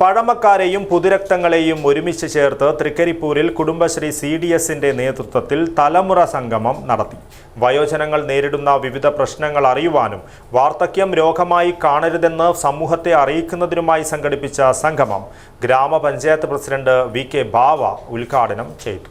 പഴമക്കാരെയും പുതുരക്തങ്ങളെയും ഒരുമിച്ച് ചേർത്ത് തൃക്കരിപ്പൂരിൽ Kudumbashree C D എസിന്റെ നേതൃത്വത്തിൽ തലമുറ സംഗമം നടത്തി. വയോജനങ്ങൾ നേരിടുന്ന വിവിധ പ്രശ്നങ്ങൾ അറിയുവാനും വാർദ്ധക്യം രോഗമായി കാണരുതെന്ന് സമൂഹത്തെ അറിയിക്കുന്നതിനുമായി സംഘടിപ്പിച്ച സംഗമം ഗ്രാമപഞ്ചായത്ത് പ്രസിഡന്റ് വി കെ ബാവ ഉദ്ഘാടനം ചെയ്തു.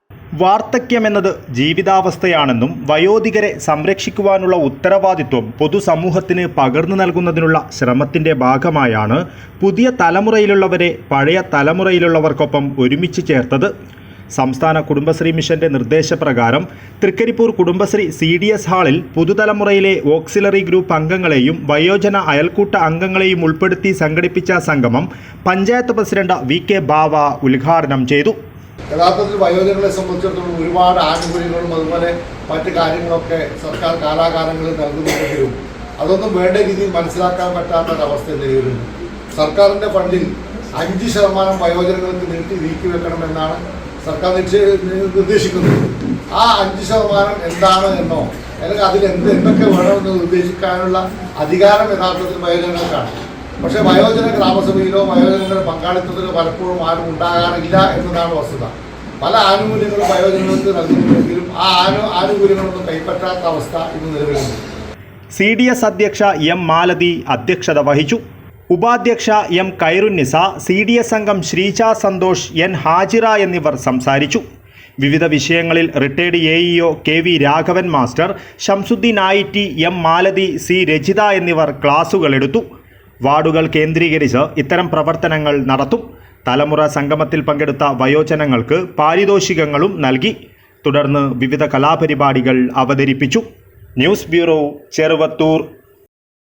വാർദ്ധക്യമെന്നത് ജീവിതാവസ്ഥയാണെന്നും വയോധികരെ സംരക്ഷിക്കുവാനുള്ള ഉത്തരവാദിത്വം പൊതുസമൂഹത്തിന് പകർന്നു നൽകുന്നതിനുള്ള ശ്രമത്തിന്റെ ഭാഗമായാണ് പുതിയ തലമുറയിലുള്ളവരെ പഴയ തലമുറയിലുള്ളവർക്കൊപ്പം ഒരുമിച്ച് ചേർത്തത്. സംസ്ഥാന കുടുംബശ്രീ മിഷന്റെ നിർദ്ദേശപ്രകാരം Trikaripur Kudumbashree C D S ഹാളിൽ പുതുതലമുറയിലെ ഓക്സിലറി ഗ്രൂപ്പ് അംഗങ്ങളെയും വയോജന അയൽക്കൂട്ട അംഗങ്ങളെയും ഉൾപ്പെടുത്തി സംഘടിപ്പിച്ച സംഗമം panchayat president V K Bava ഉദ്ഘാടനം ചെയ്തു. യഥാർത്ഥത്തിൽ വയോജനങ്ങളെ സംബന്ധിച്ചിടത്തോളം ഒരുപാട് ആനുകൂല്യങ്ങളും അതുപോലെ മറ്റു കാര്യങ്ങളൊക്കെ സർക്കാർ കാലാകാലങ്ങളിൽ നൽകുന്നുണ്ടെങ്കിലും അതൊന്നും വേണ്ട രീതിയിൽ മനസ്സിലാക്കാൻ പറ്റാത്ത ഒരവസ്ഥ നിലവിലുണ്ട്. സർക്കാരിന്റെ ഫണ്ടിൽ അഞ്ച് ശതമാനം വയോജനങ്ങൾക്ക് നീട്ടി നീക്കി വെക്കണമെന്നാണ് സർക്കാർ നിർദ്ദേശിക്കുന്നത്. ആ അഞ്ച് ശതമാനം എന്താണ് എന്നോ അല്ലെങ്കിൽ അതിൽ എന്ത് എന്തൊക്കെ വേണമെന്ന് നിർദ്ദേശിക്കാനുള്ള അധികാരം യഥാർത്ഥത്തിൽ വയോജനങ്ങൾക്കാണ്. പക്ഷേ വയോജന ഗ്രാമസഭയിലോ വയോജനങ്ങളുടെ പങ്കാളിത്തത്തിലോ പലപ്പോഴും ആരും ഉണ്ടാകാറില്ല എന്നതാണ് വസ്തുത. പല ആനുകൂല്യങ്ങളും വയോജനങ്ങൾക്ക് നൽകുന്നുണ്ടെങ്കിലും ആ ആനു ആനുകൂല്യങ്ങളൊന്നും കൈപ്പറ്റാത്ത അവസ്ഥ ഇന്ന് നിലവിലുണ്ട്. സി ഡി എസ് അധ്യക്ഷ എം മാലതി അധ്യക്ഷത വഹിച്ചു. ഉപാധ്യക്ഷ M Khairunnisa C D S അംഗം ശ്രീജ സന്തോഷ് എൻ ഹാജിറ എന്നിവർ സംസാരിച്ചു. വിവിധ വിഷയങ്ങളിൽ retired A E O K V Raghavan master Shamsuddin Ayitti M Malathi C Rajitha എന്നിവർ ക്ലാസുകൾ എടുത്തു. വാർഡുകൾ കേന്ദ്രീകരിച്ച് ഇത്തരം പ്രവർത്തനങ്ങൾ നടത്തും. തലമുറ സംഗമത്തിൽ പങ്കെടുത്ത വയോജനങ്ങൾക്ക് പാരിതോഷികങ്ങളും നൽകി. തുടർന്ന് വിവിധ കലാപരിപാടികൾ അവതരിപ്പിച്ചു. News bureau Cheruvathur.